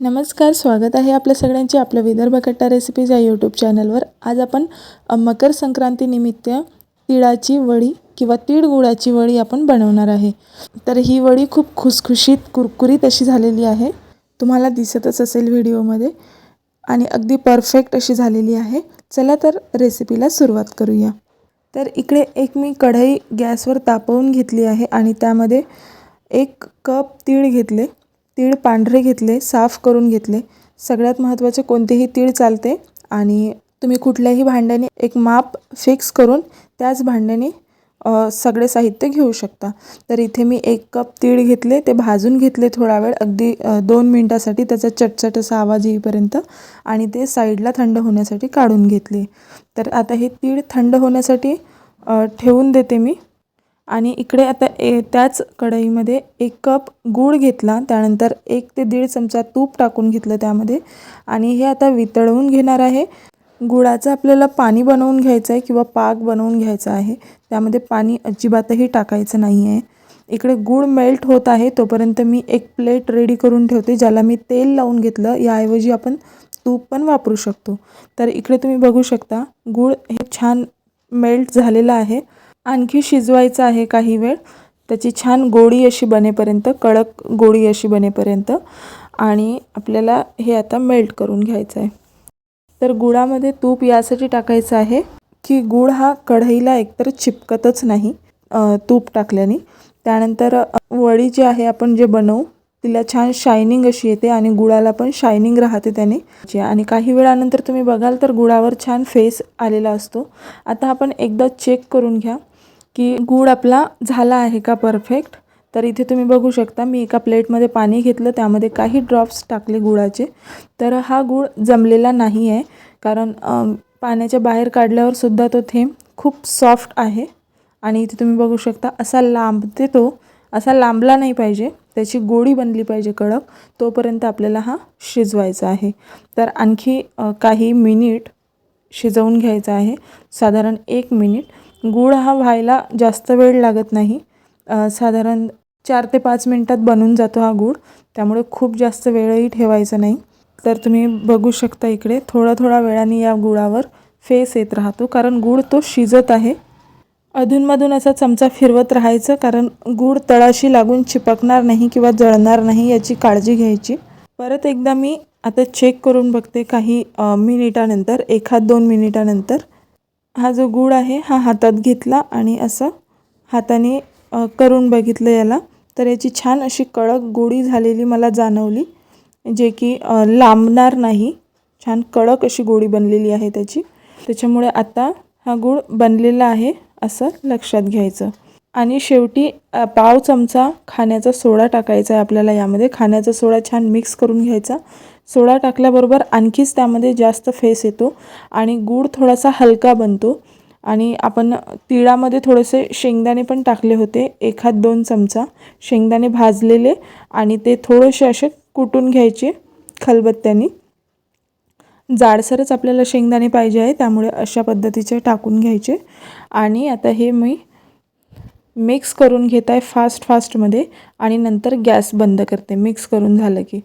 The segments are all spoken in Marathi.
नमस्कार स्वागत आहे आपल्या सगळ्यांचे आपल्या विदर्भ कट्टा रेसिपीज या यूट्यूब चॅनलवर आज आपण मकर संक्रांतीनिमित्त तिळाची वडी किंवा तीळ गुळाची वडी आपण बनवणार आहे. तर ही वडी खूप खुसखुशीत कुरकुरीत अशी झालेली आहे. तुम्हाला दिसतच असेल व्हिडिओमध्ये आणि अगदी परफेक्ट अशी झालेली आहे. चला तर रेसिपीला सुरुवात करूया. तर इकडे एक मी कढई गॅसवर तापवून घेतली आहे आणि त्यामध्ये एक कप तीळ घेतले. तीळ पांढरे घेतले साफ करून घेतले. सगळ्यात महत्त्वाचे कोणतेही तीळ चालते आणि तुम्ही कुठल्याही भांड्याने एक माप फिक्स करून त्याच भांड्याने सगळे साहित्य घेऊ शकता. तर इथे मी एक कप तीळ घेतले ते भाजून घेतले थोडा वेळ अगदी दोन मिनटासाठी त्याचा चटचट असा आवाज येईपर्यंत आणि ते साईडला थंड होण्यासाठी काढून घेतले. तर आता हे तीळ थंड होण्यासाठी ठेवून देते मी. आणि इकडे आता ए त्याच कढईमध्ये एक कप गूळ घेतला त्यानंतर एक ते दीड चमचा तूप टाकून घेतलं त्यामध्ये. आणि हे आता वितळवून घेणार आहे. गुळाचं आपल्याला पाणी बनवून घ्यायचं आहे किंवा पाक बनवून घ्यायचा आहे. त्यामध्ये पाणी अजिबातही टाकायचं नाही आहे. इकडे गूळ मेल्ट होत आहे तोपर्यंत मी एक प्लेट रेडी करून ठेवते ज्याला मी तेल लावून घेतलं. याऐवजी आपण तूप पण वापरू शकतो. तर इकडे तुम्ही बघू शकता गूळ हे छान मेल्ट झालेलं आहे. आणखी शिजवायचं आहे काही वेळ. त्याची छान गोडी अशी बनेपर्यंत कडक गोडी अशी बनेपर्यंत. आणि आपल्याला हे आता मेल्ट करून घ्यायचं आहे. तर गुळामध्ये तूप यासाठी टाकायचं आहे की गूळ हा कढईला एकतर चिपकतच नाही तूप टाकल्याने. त्यानंतर वडी जी आहे आपण जे बनवू तिला छान शायनिंग अशी येते आणि गुळाला पण शायनिंग राहते त्याने. आणि काही वेळानंतर तुम्ही बघाल तर गुळावर छान फेस आलेला असतो. आता आपण एकदा चेक करून घ्या. की गूळ आपला झाला आहे का परफेक्ट तर इथे तुम्ही बघू शकता मी एका प्लेटमध्ये पाणी घेतलं त्यामध्ये काही ड्रॉप्स टाकले गुळाचे. तर हा गूळ जमलेला नाही आहे कारण पाण्याच्या बाहेर काढल्यावर सुद्धा तो थेंब खूप सॉफ्ट आहे. आणि इथे तुम्ही बघू शकता असा लांबते तो असा लांबला नाही पाहिजे त्याची गोडी बनली पाहिजे कडक तोपर्यंत आपल्याला हा शिजवायचा आहे. तर आणखी काही मिनिट शिजवून घ्यायचा आहे साधारण एक मिनिट गूळ हा व्हायला जास्त वेळ लागत नाही. साधारण चार ते पाच मिनटात बनून जातो हा गूळ त्यामुळे खूप जास्त वेळही ठेवायचा नाही. तर तुम्ही बघू शकता इकडे थोडा थोडा वेळाने या गुळावर फेस येत राहतो. कारण गूळ तो शिजत आहे. अधूनमधून असा चमचा फिरवत राहायचं. कारण गूळ तळाशी लागून चिपकणार नाही किंवा जळणार नाही याची काळजी घ्यायची. परत एकदा मी आता चेक करून बघते काही मिनिटानंतर एखाद दोन मिनिटानंतर. हा जो गूळ आहे हा हातात घेतला आणि असं हाताने करून बघितलं याला. तर याची छान अशी कडक गोडी झालेली मला जाणवली जे की लांबणार नाही. छान कडक अशी गोडी बनलेली आहे त्याची. त्याच्यामुळे आता हा गूळ बनलेला आहे असं लक्षात घ्यायचं. आणि शेवटी पाव चमचा खाण्याचा सोडा टाकायचा आहे आपल्याला यामध्ये. खाण्याचा सोडा छान मिक्स करून घ्यायचा. सोडा टाकल्याबरोबर आणखीच त्यामध्ये जास्त फेस येतो आणि गूळ थोडासा हलका बनतो. आणि आपण तिळामध्ये थोडेसे शेंगदाणे पण टाकले होते एखाद दोन चमचा शेंगदाणे भाजलेले आणि ते थोडेसे असे कुटून घ्यायचे खलबत्त्याने. जाडसरच आपल्याला शेंगदाणे पाहिजे आहे त्यामुळे अशा पद्धतीचे टाकून घ्यायचे. आणि आता हे मी मिक्स करून घेत आहे फास्ट फास्टमध्ये आणि नंतर गॅस बंद करते. मिक्स करून झालं की.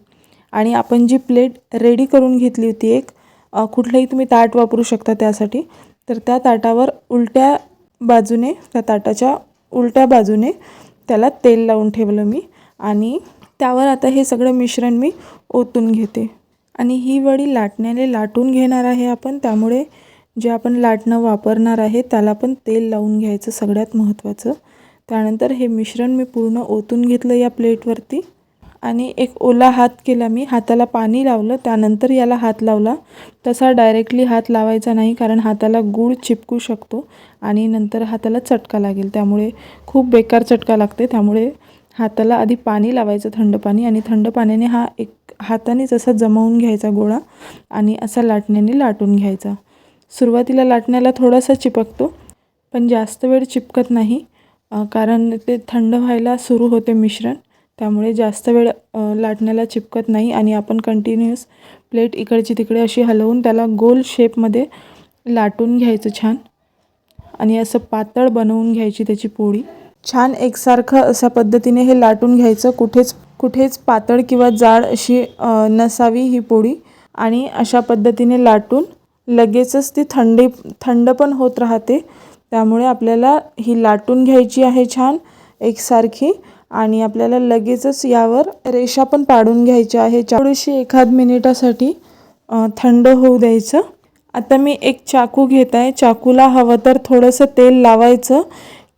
आणि आपण जी प्लेट रेडी करून घेतली होती एक कुठलंही तुम्ही ताट वापरू शकता त्यासाठी तर त्या ताटावर उलट्या बाजूने त्या ताटाच्या उलट्या बाजूने त्याला तेल लावून ठेवलं मी आणि त्यावर आता हे सगळं मिश्रण मी ओतून घेते. आणि ही वडी लाटण्याने लाटून घेणार आहे आपण त्यामुळे जे आपण लाटणं वापरणार आहे त्याला पण तेल लावून घ्यायचं सगळ्यात महत्त्वाचं. त्यानंतर हे मिश्रण मी पूर्ण ओतून घेतलं या प्लेटवरती. आणि एक ओला हात केला मी. हाताला पाणी लावलं. त्यानंतर याला हात लावला. तसा डायरेक्टली हात लावायचा नाही कारण हाताला गूळ चिपकू शकतो आणि नंतर हाताला चटका लागेल. त्यामुळे खूप बेकार चटका लागते. त्यामुळे हाताला आधी पाणी लावायचं थंड पाणी. आणि थंड पाण्याने हा एक हातानेच असा जमवून घ्यायचा गोळा आणि असा लाटण्याने लाटून घ्यायचा. सुरुवातीला लाटण्याला थोडासा चिपकतो पण जास्त वेळ चिपकत नाही कारण ते थंड व्हायला सुरू होते मिश्रण. त्यामुळे जास्त वेळ लाटण्याला चिपकत नाही आणि आपण कंटिन्युअस प्लेट इकडची तिकडे अशी हलवून त्याला गोल शेपमध्ये लाटून घ्यायचं छान. आणि असं पातळ बनवून घ्यायची त्याची पोळी. छान एकसारखं अशा पद्धतीने हे लाटून घ्यायचं. कुठेच कुठेच पातळ किंवा जाड अशी नसावी ही पोळी. आणि अशा पद्धतीने लाटून लगेचच ती थंडी थंड पण होत राहते. त्यामुळे आपल्याला ही लाटून घ्यायची आहे छान एकसारखी आणि आपल्याला लगेचच यावर रेषा पण पाडून घ्यायच्या आहे. थोडीशी एखाद मिनिटासाठी थंड होऊ द्यायचं. आता मी एक चाकू घेत आहे चाकूला हवं तर थोडंसं तेल लावायचं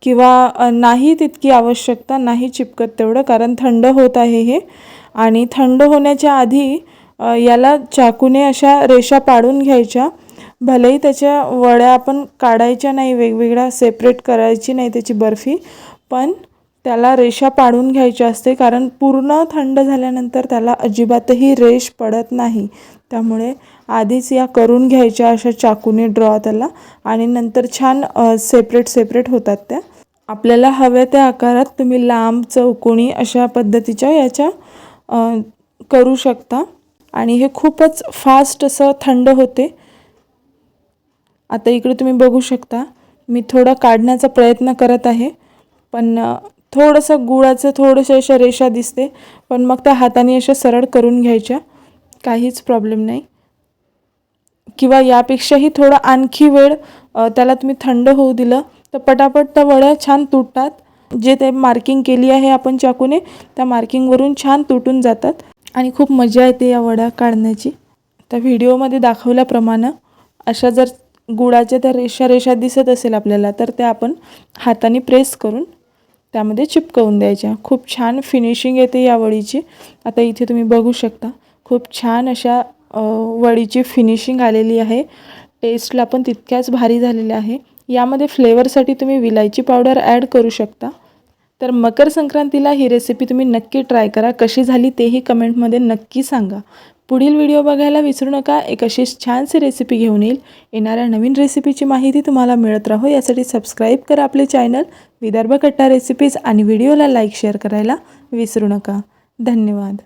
किंवा नाही तितकी आवश्यकता नाही चिपकत तेवढं कारण थंड होत आहे हे. आणि थंड होण्याच्या आधी याला चाकूने अशा रेषा पाडून घ्यायच्या. भलेही त्याच्या वड्या आपण काढायच्या नाही वेगवेगळ्या सेपरेट करायची नाही त्याची बर्फी पण त्याला रेषा पाडून घ्यायची असते कारण पूर्ण थंड झाल्यानंतर त्याला अजिबातही रेष पडत नाही. त्यामुळे आधीच या करून घ्यायच्या अशा चाकूने ड्रॉ त्याला आणि नंतर छान सेपरेट सेपरेट होतात त्या. आपल्याला हव्या त्या आकारात तुम्ही लांब चौकोनी अशा पद्धतीच्या याच्या करू शकता. आणि हे खूपच फास्ट असं थंड होते. आता इकडे तुम्ही बघू शकता मी थोडं काढण्याचा प्रयत्न करत आहे पण थोडंसं गुळाचं थोडंसं अशा रेषा दिसते पण मग त्या हाताने अशा सरळ करून घ्यायच्या काहीच प्रॉब्लेम नाही. किंवा यापेक्षाही थोडं आणखी वेळ त्याला तुम्ही थंड होऊ दिलं तर पटापट त्या वड्या छान तुटतात. जे ते मार्किंग केली आहे आपण चाकूने त्या मार्किंगवरून छान तुटून जातात. आणि खूप मजा येते या वड्या काढण्याची. त्या व्हिडिओमध्ये दाखवल्याप्रमाणे अशा जर गुळाच्या त्या रेषा रेषा दिसत असेल आपल्याला तर त्या आपण हाताने प्रेस करून त्यामध्ये चिपकवून द्यायच्या. खूप छान फिनिशिंग येते या वडीची. आता इथे तुम्ही बघू शकता खूप छान अशा वडीची फिनिशिंग आलेली आहे. टेस्टला पण तितक्याच भारी झालेल्या आहे. यामध्ये फ्लेवरसाठी तुम्ही विलायची पावडर ॲड करू शकता. तर मकर संक्रांतीला ही रेसिपी तुम्ही नक्की ट्राय करा. कशी झाली तेही कमेंटमध्ये नक्की सांगा. पुढील व्हिडिओ बघायला विसरू नका. एक अशीच छानशी रेसिपी घेऊन येईल. येणाऱ्या नवीन रेसिपीची माहिती तुम्हाला मिळत राहो. यासाठी सबस्क्राईब करा आपले चॅनल विदर्भ कट्टा रेसिपीज आणि व्हिडिओला लाईक शेअर करायला विसरू नका. धन्यवाद.